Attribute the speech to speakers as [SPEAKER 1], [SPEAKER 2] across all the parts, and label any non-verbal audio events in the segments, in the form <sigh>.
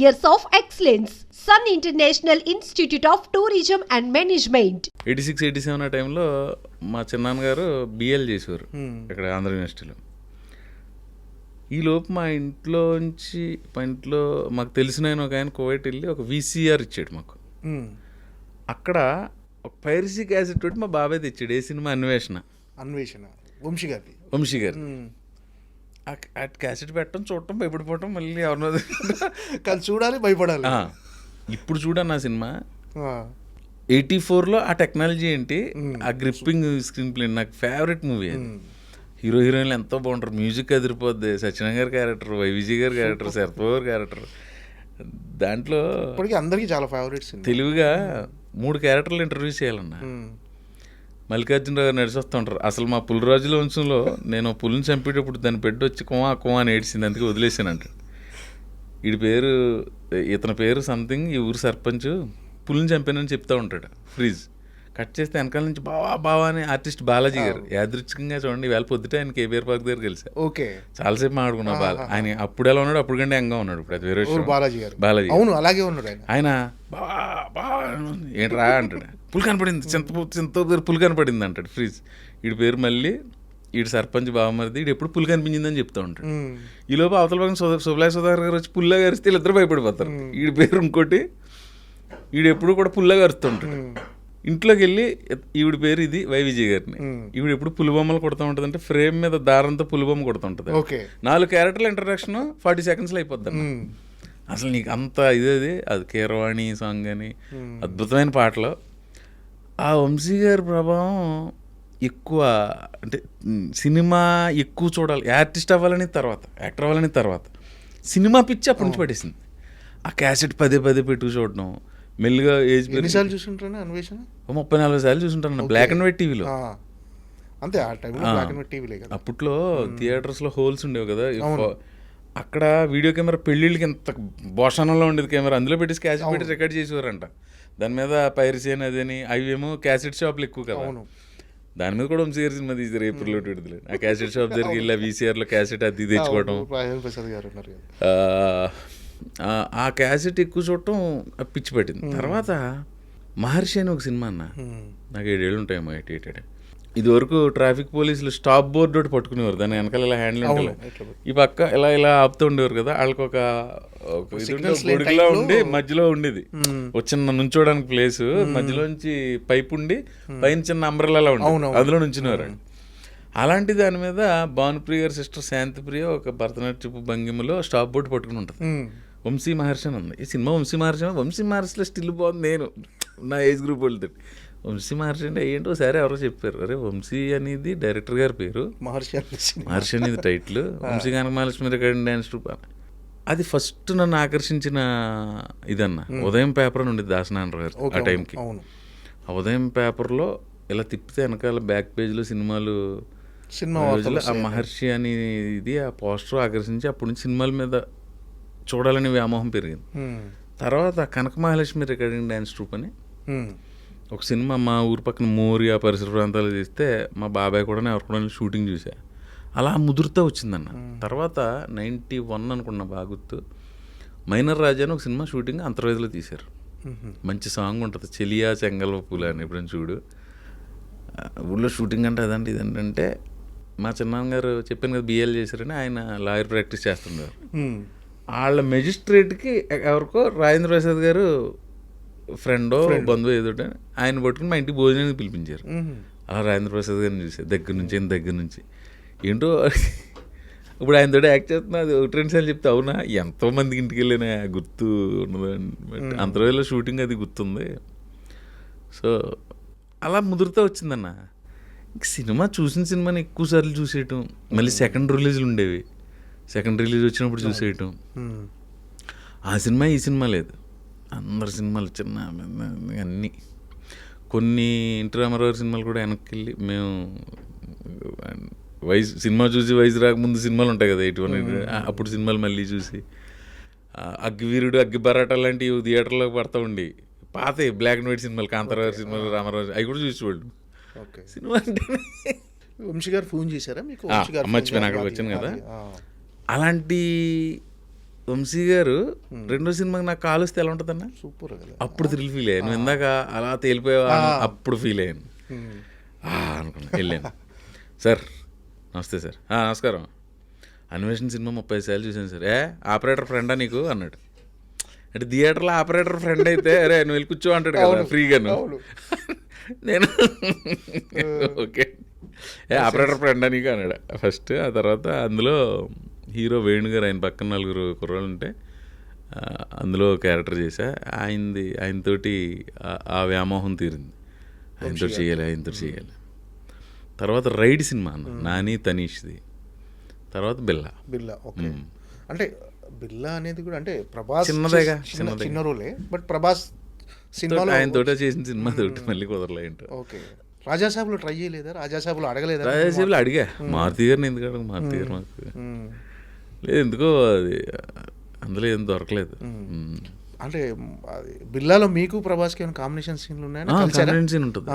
[SPEAKER 1] years of excellence. Sun International Institute of Tourism and Management.
[SPEAKER 2] Eighty six eighty seven ఆ టైంలో మా చిన్నాన్నగారు BL చేసేవారు ఇక్కడ ఆంధ్ర యూనివర్సిటీలో. ఈ లోపు మా ఇంట్లోంచి మా ఇంట్లో మాకు తెలిసిన ఆయన ఒక ఆయన కోవైట్ వెళ్ళి ఒక వీసీఆర్ ఇచ్చాడు మాకు. అక్కడ ఒక పైరసీ క్యాసెట్ తోటి మా బాబాయ్ తెచ్చాడు ఏ సినిమా అన్వేషణ.
[SPEAKER 3] అన్వేషణ. వంశీ గారిది.
[SPEAKER 2] వంశీ గారు ఆ క్యాసెట్ పెట్టడం చూడటం భయపడిపోవటం మళ్ళీ ఎవరినో <laughs>
[SPEAKER 3] కానీ చూడాలి భయపడాలి.
[SPEAKER 2] ఇప్పుడు చూడన్న ఆ సినిమా. ఎయిటీ ఫోర్లో ఆ టెక్నాలజీ ఏంటి? ఆ గ్రిప్పింగ్ స్క్రీన్ ప్లే నాకు ఫేవరెట్ మూవీ అది. హీరో హీరోయిన్లు ఎంతో బాగుంటారు. మ్యూజిక్ అదిరిపోద్ది. సత్యనారాయణ గారి క్యారెక్టర్ వైవిజీ గారి క్యారెక్టర్ <laughs> శరత్ గారి క్యారెక్టర్ దాంట్లో
[SPEAKER 3] ఇప్పటికీ అందరికీ చాలా ఫేవరెట్ సినిమా.
[SPEAKER 2] తెలివిగా మూడు క్యారెక్టర్లు ఇంటర్వ్యూ చేయాలన్న. మల్లికార్జునరావు గారు నడిచి అసలు మా పులిరాజుల వంశంలో నేను పులిని చంపేటప్పుడు దాన్ని పెట్టి వచ్చి కుమా కుమా అని ఏడ్చింది. అందుకే వదిలేసాను వీడి పేరు ఇతని పేరు సంథింగ్ ఈ ఊరు సర్పంచ్ పులిని చంపానని చెప్తా ఉంటాడు. ఫ్రీజ్ కట్ చేస్తే వెనకాల నుంచి బావా బావా అని ఆర్టిస్ట్ బాలాజీ గారు. యాదృచ్ఛికంగా చూడండి వేళ పొద్దుటే ఆయన కేబీఆర్ పార్క్ దగ్గర కలిసా
[SPEAKER 3] ఓకే.
[SPEAKER 2] చాలాసేపు మాట్లాడుకున్నా బాల. ఆయన అప్పుడు ఎలా ఉన్నాడు అప్పుడు కంటే యంగా ఉన్నాడు ఇప్పుడు. అది వేరే
[SPEAKER 3] బాలాజీ గారు.
[SPEAKER 2] బాలాజీ
[SPEAKER 3] అవును అలాగే ఉన్నాడు ఆయన.
[SPEAKER 2] బావా బావా ఏంట్రా అంటాడు. పులి కనపడింది. చింత చింత దగ్గర పులి కనపడింది అంటాడు ఫ్రీజ్. వీడి పేరు మళ్ళీ వీడి సర్పంచ్ బావమరిది. వీడు ఎప్పుడు పులి కనిపించిందని చెప్తా ఉంటాడు.
[SPEAKER 3] ఉమ్.
[SPEAKER 2] ఈ లోపు అవతల పక్కన సుబ్లాయ్ సుధాకర్ గారు వచ్చి పుల్లా గరిస్తే వీళ్ళిద్దరు భయపడిపోతారు. వీడి పేరు ఇంకోటి వీడు ఎప్పుడు కూడా పుల్లా గరుస్తుంటాడు ఇంట్లోకి వెళ్ళి ఈవిడ పేరు ఇది వై విజయ్ గారిని. ఈవిడ ఎప్పుడు పులి బొమ్మలు కొడుతూ ఉంటుంది అంటే ఫ్రేమ్ మీద దారంతో పులి బొమ్మ కొడుతుంటది.
[SPEAKER 3] ఓకే.
[SPEAKER 2] నాలుగు క్యారెక్టర్ల ఇంట్రడక్షన్ ఫార్టీ సెకండ్స్లో అయిపోద్ది. అసలు నీకు అంత ఇదేది అది కీరవాణి సాంగ్ అని అద్భుతమైన పాటలు. ఆ వంశీ గారి ప్రభావం ఎక్కువ అంటే సినిమా ఎక్కువ చూడాలి. ఆర్టిస్ట్ అవ్వాలని తర్వాత యాక్టర్ అవ్వాలని తర్వాత. సినిమా పిచ్చి అప్పటి నుంచి పట్టేసింది ఆ క్యాసెట్ పదే పదే పెట్టు చూడడం మెల్లిగా ఏజ్
[SPEAKER 3] ఎన్నిసార్లు చూసుంటారా అన్వేషణ?
[SPEAKER 2] ముప్పై నలభై సార్లు చూసుంటాను బ్లాక్ అండ్ వైట్ టీవీలో.
[SPEAKER 3] అంతే ఆ టైంలో బ్లాక్ అండ్ వైట్ టీవీలే కదా.
[SPEAKER 2] అప్పట్లో థియేటర్స్లో హోల్స్ ఉండేవి కదా. అక్కడ వీడియో కెమెరా పెళ్ళిళ్ళకి ఎంత భోషణంలో ఉండేది కెమెరా అందులో పెట్టి క్యాసెట్ పెట్టి రికార్డ్ చేసేవారంట. దాని మీద పైరసీ అని అదని అవేమో క్యాసెట్ షాప్లు ఎక్కువ కదా. దాని మీద కూడా వంశీ గారి సినిమా తీసారు ఏప్రిల్ ఒకటి విడుదల ఆ క్యాసెట్ షాప్ దగ్గరికి వెళ్ళి VCR లో క్యాసెట్ అది తెచ్చుకోవడం
[SPEAKER 3] ప్రసాద్ గారు
[SPEAKER 2] ఆ, క్యాసెట్ ఎక్కువ చూడటం పిచ్చి పట్టింది. తర్వాత మహర్షి అని ఒక సినిమా అన్న. నాకు ఏడేళ్ళు ఉంటాయేమో ఎయిట్ ఎయిట్ ఎయిట్ ఇది వరకు ట్రాఫిక్ పోలీసులు స్టాప్ బోర్డు ఒకటి పట్టుకునేవారు. దాని వెనకాల ఇలా హ్యాండిల్ ఈ పక్క ఇలా ఇలా ఆపుతూ ఉండేవారు కదా వాళ్ళకి ఒక ఉండే, గొడుగులా మధ్యలో ఉండేది. చిన్న నుంచోడానికి ప్లేస్ మధ్యలోంచి పైప్ ఉండి పైన చిన్న అంబ్రెల్లా ఉండి. అందులో నుంచునేవారు అలాంటి దాని మీద భానుప్రియ గారి సిస్టర్ శాంతిప్రియ ఒక భరతనాట్యపు భంగిమలో స్టాప్ బోర్డు పట్టుకుని ఉంటుంది. వంశీ మహర్షి అని ఉంది. ఈ సినిమా వంశీ మహర్షి వంశీ మహర్షిలో స్టిల్ బాగుంది. నేను నా ఏజ్ గ్రూప్ వెళ్తే వంశీ మహర్షి అంటే ఏంటో సరే ఎవరో చెప్పారు. అరే వంశీ అనేది డైరెక్టర్ గారి పేరు.
[SPEAKER 3] మహర్షి
[SPEAKER 2] మహర్షి అనేది title <laughs> Vamsi Kanakamahalakshmi recording dance troupe అది ఫస్ట్ నన్ను ఆకర్షించిన ఇదన్న. ఉదయం పేపర్ అని ఉండేది దాసనారాయణ గారు ఆ టైంకి ఆ ఉదయం పేపర్లో ఇలా తిప్పితే వెనకాల బ్యాక్ పేజ్లో సినిమాలు
[SPEAKER 3] సినిమా
[SPEAKER 2] ఆ మహర్షి అని ఇది ఆ పోస్టర్ ఆకర్షించి అప్పటి నుంచి సినిమాల మీద చూడాలని వ్యామోహం పెరిగింది. తర్వాత Kanaka Mahalakshmi recording dance troupe అని. ఒక సినిమా మా ఊరు పక్కన మోరి ఆ పరిసర ప్రాంతాలు తీస్తే మా బాబాయ్ కూడా ఎవరు కూడా షూటింగ్ చూసా. అలా ముదురుతా వచ్చిందన్న. తర్వాత నైంటీ వన్ అనుకున్న బాగా గుర్తు మైనర్ రాజా అని ఒక సినిమా షూటింగ్ అంతర్వేదిలో తీశారు. మంచి సాంగ్ ఉంటుంది. చెలియా చెంగల్వ పూల అని ఎప్పుడైనా చూడు. ఊళ్ళో షూటింగ్ అంటే అదంటే ఇదంటే అంటే మా చిన్నాన్నగారు చెప్పాను కదా బిఎల్ చేశారని ఆయన లాయర్ ప్రాక్టీస్ చేస్తున్నారు. వాళ్ళ మెజిస్ట్రేట్కి ఎవరికో రాజేంద్ర ప్రసాద్ గారు ఫ్రెండో బంధువు ఏదో ఆయన పట్టుకుని మా ఇంటికి భోజనానికి పిలిపించారు. అలా రాజేంద్ర ప్రసాద్ గారిని చూసా దగ్గర నుంచి ఆయన దగ్గర నుంచి. ఏంటో ఇప్పుడు ఆయన తోటి యాక్ట్ చేస్తున్నా అది ఒకటి రెండు సార్లు చెప్తే అవునా? ఎంతో మందికి ఇంటికి వెళ్ళినా గుర్తు ఉన్నది బట్ అంతర్వేలో షూటింగ్ అది గుర్తుంది. సో అలా ముదురుతూ వచ్చిందన్న. ఇంక సినిమా చూసిన సినిమాని ఎక్కువ సార్లు చూసేయటం మళ్ళీ సెకండ్ రిలీజ్లు ఉండేవి. సెకండ్ రిలీజ్ వచ్చినప్పుడు చూసేయటం. ఆ సినిమా ఈ సినిమా లేదు. అందరి సినిమాలు చిన్న అన్నీ. కొన్ని ఇంటి రామారావు సినిమాలు కూడా వెనక్కి వెళ్ళి మేము వయసు సినిమా చూసి వయసు రాకముందు సినిమాలు ఉంటాయి కదా ఎటువంటి అప్పుడు సినిమాలు మళ్ళీ చూసి. అగ్గివీరుడు అగ్గి బరాట లాంటివి థియేటర్లో పడతా ఉండి. పాత బ్లాక్ అండ్ వైట్ సినిమాలు కాంతారావు సినిమాలు రామారావు అవి కూడా చూసేవాళ్ళు.
[SPEAKER 3] ఓకే.
[SPEAKER 2] సినిమా అంటే
[SPEAKER 3] వంశీ గారు ఫోన్ చేశారా మీకు?
[SPEAKER 2] మర్చిపోయాను,
[SPEAKER 3] చేశారా?
[SPEAKER 2] వచ్చాను కదా. అలాంటి వంశీ గారు రెండో సినిమాకి నాకు కాలు వస్తే ఎలా ఉంటుందన్న?
[SPEAKER 3] సూపర్
[SPEAKER 2] అప్పుడు థ్రిల్ ఫీల్ అయ్యాను నువ్వు ఇందాక అలా తేలిపోయావా అని అప్పుడు ఫీల్ అయ్యాను ఆ, అనుకున్నా. వెళ్ళాను. సార్ నమస్తే సార్. "ఆ, నమస్కారం. అన్వేషణ సినిమా ముప్పై సార్లు చూశాను సార్. ఏ ఆపరేటర్ ఫ్రెండా నీకు? అన్నాడు. అంటే థియేటర్లో ఆపరేటర్ ఫ్రెండ్ అయితే అరే నువ్వు వెళ్ళి కూర్చో అంటాడు కదా ఫ్రీగాను
[SPEAKER 3] అవును.
[SPEAKER 2] నేను ఓకే. ఏ ఆపరేటర్ ఫ్రెండ్ నీకు? అన్నాడు. ఫస్ట్ ఆ తర్వాత అందులో హీరో వేణు గారు ఆయన పక్కన నలుగురు కుర్రాళ్ళు ఉంటే అందులో క్యారెక్టర్ చేశా. ఆయనది ఆయనతోటి ఆ- వ్యామోహం తీరింది. ఆయనతో చేయాలి ఆయనతో చేయాలి. తర్వాత రైడ్ సినిమా అన్న నాని తనీష్ది. తర్వాత బిల్లా.
[SPEAKER 3] బిల్లా ఓకే. అంటే బిల్లా అనేది కూడా అంటే ప్రభాస్
[SPEAKER 2] చిన్నదేగా,
[SPEAKER 3] చిన్న- రోలే బట్ ప్రభాస్ సినిమాలో
[SPEAKER 2] ఆయన తోట చేసిన సినిమా తోటి మళ్ళీ కుదరలే ఏంటో
[SPEAKER 3] ఓకే. రాజాసాబులో ట్రై చేయలేదా? రాజాసాబులో అడగలేదా?
[SPEAKER 2] రాజాసేపులు అడిగా. మారుతి గారిని ఎందుకు అడగ మారుతి గారు మాకు. లేదు ఎందుకో అది అందులో ఏం దొరకలేదు.
[SPEAKER 3] అంటే అది బిల్లాలో మీకు ప్రభాస్కి ఏమైనా కాంబినేషన్ సీన్లు ఉన్నాయా?
[SPEAKER 2] కాంబినేషన్ సీన్ ఉంటుంది.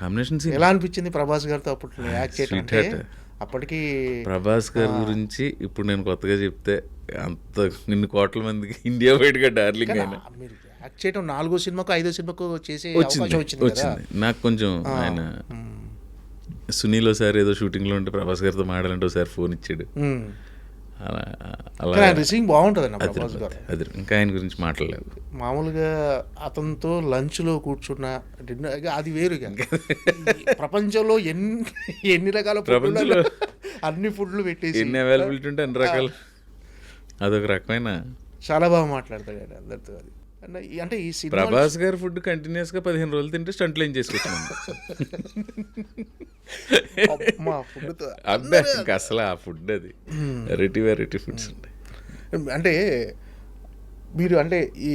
[SPEAKER 2] కాంబినేషన్ సీన్
[SPEAKER 3] ఎలా అనిపించింది ప్రభాస్ గారితో అప్పట్లో యాక్ట్ చేయడం. అప్పటికి
[SPEAKER 2] ప్రభాస్ గారి గురించి ఇప్పుడు నేను కొత్తగా చెప్తే అంత ఇన్ని కోట్ల మందికి ఇండియా బయటగా డార్లింగ్ అయినా
[SPEAKER 3] యాక్ట్ చేయడం నాలుగో సినిమాకు ఐదో సినిమాకు చేసే
[SPEAKER 2] వచ్చింది నాకు కొంచెం ఆయన. సునీల్ ఒకసారి ఏదో షూటింగ్లో ఉంటే ప్రభాస్ గారితో మాడాలంటే ఒకసారి ఫోన్ ఇచ్చాడు. అలా అలా
[SPEAKER 3] కానీ ఆయన రిసీవింగ్ బాగుంటుంది అన్న
[SPEAKER 2] అది ఇంకా ఆయన గురించి మాట్లాడలేదు.
[SPEAKER 3] మామూలుగా అతనితో లంచ్లో కూర్చున్న డిన్నర్ అది వేరు ప్రపంచంలో ఎన్ని ఎన్ని రకాల
[SPEAKER 2] ప్రపంచంలో
[SPEAKER 3] అన్ని ఫుడ్లు పెట్టేసి.
[SPEAKER 2] ఎన్ని అవైలబిలిటీ ఉంటే అన్ని రకాలు. అదొక రకమైన
[SPEAKER 3] చాలా బాగా మాట్లాడతాడు ఆయన అందరితో అది. అంటే ఈ-
[SPEAKER 2] ప్రభాస్ గారి ఫుడ్ కంటిన్యూస్గా పదిహేను రోజులు తింటే స్టంట్లు ఏం చేసుకొచ్చాను <laughs> అబ్బే ఇంకా అసలు ఆ ఫుడ్ అది. వెరైటీ వెరైటీ ఫుడ్స్ ఉంటాయి
[SPEAKER 3] అంటే మీరు అంటే ఈ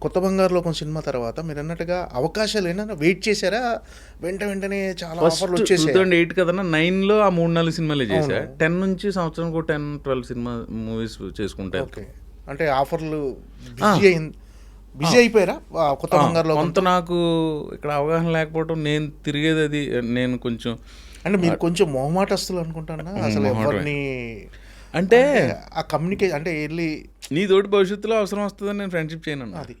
[SPEAKER 3] కొత్త బంగారు లోకం సినిమా తర్వాత మీరు అన్నట్టుగా అవకాశాలు ఏమైనా వెయిట్ చేశారా? వెంట వెంటనే చాలా ఆఫర్లు వచ్చేసాయి?
[SPEAKER 2] ఎయిట్ కదన్నా నైన్లో ఆ మూడు నాలుగు సినిమాలే చేశా. టెన్ నుంచి సంవత్సరం టెన్ ట్వెల్వ్ సినిమా మూవీస్ చేసుకుంటా
[SPEAKER 3] ఓకే. అంటే ఆఫర్లు బిజీ అయింది. బిజీ అయిపోయారా? కొత్త బంగారు లోకం?
[SPEAKER 2] కొంత నాకు ఇక్కడ అవగాహన లేకపోవడం నేను తిరిగేది అది నేను కొంచెం
[SPEAKER 3] అంటే మీరు కొంచెం మొహమాటస్తులు అనుకుంటానా? అసలు. ఎవరిని
[SPEAKER 2] అంటే
[SPEAKER 3] ఆ కమ్యూనికేషన్ అంటే వెళ్ళి
[SPEAKER 2] నీ తోటి భవిష్యత్తులో అవసరం వస్తుందని నేను ఫ్రెండ్షిప్ చేయను.
[SPEAKER 3] అది.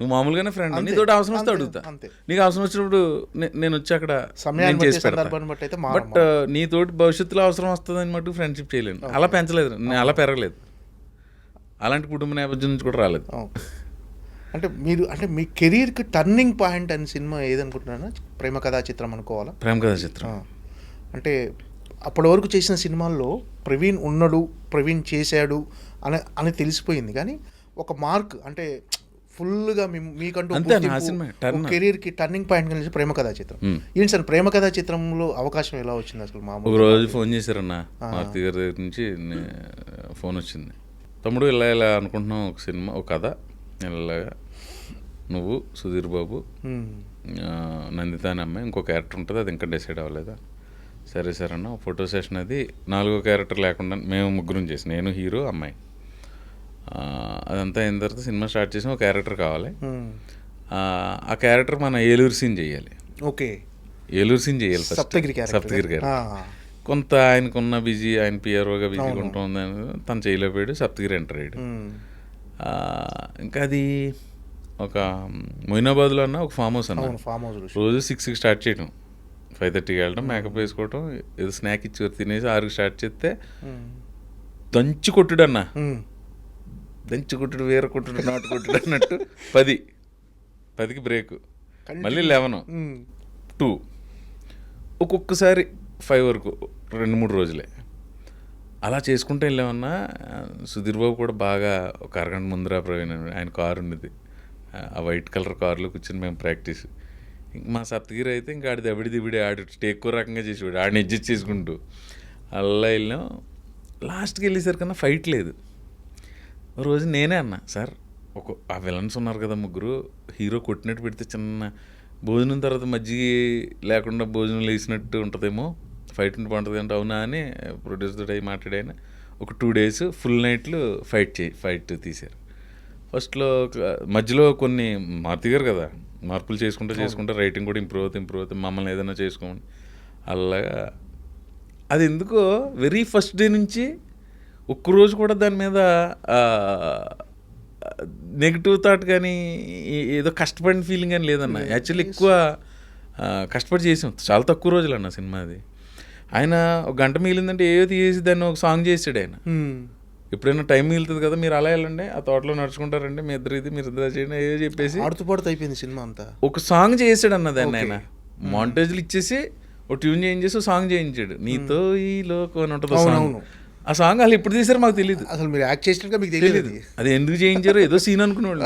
[SPEAKER 2] నువ్వు మామూలుగానే ఫ్రెండ్
[SPEAKER 3] అంతే,
[SPEAKER 2] నీతోటి అవసరం వస్తే అడుగుతా. నీకు అవసరం వచ్చినప్పుడు నే- నేను వచ్చి అక్కడ చేసి
[SPEAKER 3] మారం
[SPEAKER 2] బట్ నీతోటి భవిష్యత్తులో అవసరం వస్తుందని మటుకు ఫ్రెండ్షిప్ చేయలేను. అలా పెంచలేదు. నేను అలా పెరగలేదు. అలాంటి కుటుంబ నేపథ్యం నుంచి కూడా రాలేదు.
[SPEAKER 3] అంటే మీరు అంటే మీ కెరీర్కి టర్నింగ్ పాయింట్ అని సినిమా ఏదనుకుంటున్నారా ప్రేమ కథా చిత్రం అనుకోవాలా?
[SPEAKER 2] ప్రేమ కథా చిత్రం.
[SPEAKER 3] అంటే అప్పటి వరకు చేసిన సినిమాల్లో ప్రవీణ్ ఉన్నాడు ప్రవీణ్ చేశాడు అని అని తెలిసిపోయింది. కానీ ఒక మార్క్ అంటే ఫుల్గా మీకంటూ. కెరీర్కి టర్నింగ్ పాయింట్ కలిసి ప్రేమ కథా చిత్రం. ఏంటి సార్ ప్రేమ కథా చిత్రంలో అవకాశం ఎలా వచ్చింది అసలు
[SPEAKER 2] ఒక
[SPEAKER 3] మామూలు
[SPEAKER 2] రోజు ఫోన్ చేశారన్న మారుతి గారి దగ్గర నుంచి ఫోన్ వచ్చింది. తమ్ముడు ఇలా ఇలా అనుకుంటున్నాం ఒక సినిమా ఒక కథ. ఇలాగా నువ్వు సుధీర్ బాబు నందిత అనే అమ్మాయి ఇంకో క్యారెక్టర్ ఉంటుంది అది ఇంకా డిసైడ్ అవ్వలేదా? సరే సరే అన్న ఫోటో సెషన్ అది నాలుగో క్యారెక్టర్ లేకుండా మేము ముగ్గురం చేసి నేను హీరో అమ్మాయి. అదంతా అయిన తర్వాత సినిమా స్టార్ట్ చేసి ఒక క్యారెక్టర్ కావాలి. ఆ, క్యారెక్టర్ మన ఏలూరు సీన్ చేయాలి.
[SPEAKER 3] ఓకే.
[SPEAKER 2] ఏలూరు సీన్ చేయాలి.
[SPEAKER 3] సప్తగిరి
[SPEAKER 2] సప్తగిరి క్యారెక్టర్ కొంత ఆయనకున్న బిజీ ఆయన పిఆర్ఓగా బిజీగా ఉంటుంది తను చేయలేకపోయాడు సప్తగిరి ఎంటర్ అయ్యాడు. ఇంకా అది ఒక మొయినాబాద్లో అన్న ఒక ఫామ్ హౌస్ అన్న.
[SPEAKER 3] ఫామ్ హౌస్
[SPEAKER 2] రోజు సిక్స్కి స్టార్ట్ చేయడం ఫైవ్ థర్టీకి వెళ్ళడం మేకప్ వేసుకోవడం ఏదో స్నాక్ ఇచ్చి తినేసి ఆరుకి స్టార్ట్ చేస్తే దంచి కొట్టుడు అన్న దంచి కొట్టుడు వేర కొట్టుడు నాటు కొట్టుడు అన్నట్టు పది. పదికి బ్రేక్. మళ్ళీ లెవెన్. టూ. ఒక్కొక్కసారి ఫైవ్ వరకు రెండు మూడు రోజులే. అలా చేసుకుంటే వెళ్ళామన్నా సుధీర్ బాబు కూడా బాగా ఒక అరగంట ముందర ప్రవీణ్ ఆయన కారు ఉండేది ఆ వైట్ కలర్ కారులో కూర్చొని మేము ప్రాక్టీస్. ఇంక మా సప్తగిరి అయితే ఇంకా ఆడి దబిడి దిబిడి ఆడు ఎక్కువ రకంగా చేసేవాడు. ఆడిని అడ్జస్ట్ చేసుకుంటూ. అలా వెళ్ళాం. లాస్ట్కి వెళ్ళేసరికన్నా ఫైట్ లేదు. రోజు నేనే అన్నా సార్ ఒక ఆ విలన్స్ ఉన్నారు కదా ముగ్గురు హీరో కొట్టినట్టు పెడితే చిన్న భోజనం తర్వాత మజ్జిగ లేకుండా భోజనం లేచినట్టు ఉంటుందేమో ఫైట్ ఉంటే బాగుంటుంది అంటే అవునా అని ప్రొడ్యూసర్ అయ్యి మాట్లాడాయన. ఒక టూ డేస్ ఫుల్ నైట్లు ఫైట్ చేయి ఫైట్ తీశారు. ఫస్ట్లో మధ్యలో కొన్ని మారుతిగారు కదా మార్పులు చేసుకుంటూ చేసుకుంటే రైటింగ్ కూడా ఇంప్రూవ్ అవుతుంది ఇంప్రూవ్ అవుతుంది మమ్మల్ని ఏదైనా చేసుకోమని. అలాగా అది ఎందుకో వెరీ ఫస్ట్ డే నుంచి ఒక్కరోజు కూడా దాని మీద నెగిటివ్ థాట్ కానీ ఏదో కష్టపడిన ఫీలింగ్ అని లేదన్న. యాక్చువల్లీ ఎక్కువ కష్టపడి చేసాం. చాలా తక్కువ రోజులు అన్న సినిమా అది. ఆయన ఒక గంట మిగిలిందంటే ఏదో తీసి దాన్ని ఒక సాంగ్ చేసాడు ఆయన. ఎప్పుడైనా టైం మిగులుతుంది కదా మీరు అలా వెళ్ళండి ఆ తోటలో నడుచుకుంటారండి మీ ఇద్దరు ఇది మీరు ఇద్దరు చేయండి ఏదో చెప్పేసి
[SPEAKER 3] ఆడుతూ పాడుతూ అయిపోయింది సినిమా అంతా.
[SPEAKER 2] ఒక సాంగ్ చేసాడు అన్న దాన్ని
[SPEAKER 3] Okay.
[SPEAKER 2] ఆయన. మాంటేజ్లు ఇచ్చేసి ఒక ట్యూన్ చేయించేసి ఒక సాంగ్ చేయించాడు. నీతో ఈ లోకం అని ఉంటుంది సాంగ్. ఆ సాంగ్ వాళ్ళు ఎప్పుడు తీసారో మాకు తెలియదు
[SPEAKER 3] అసలు మీరు యాక్ట్ చేసినట్టుగా మీకు తెలియదు
[SPEAKER 2] తెలియదు. అది ఎందుకు చేయించారో ఏదో సీన్ అనుకునేవాళ్ళు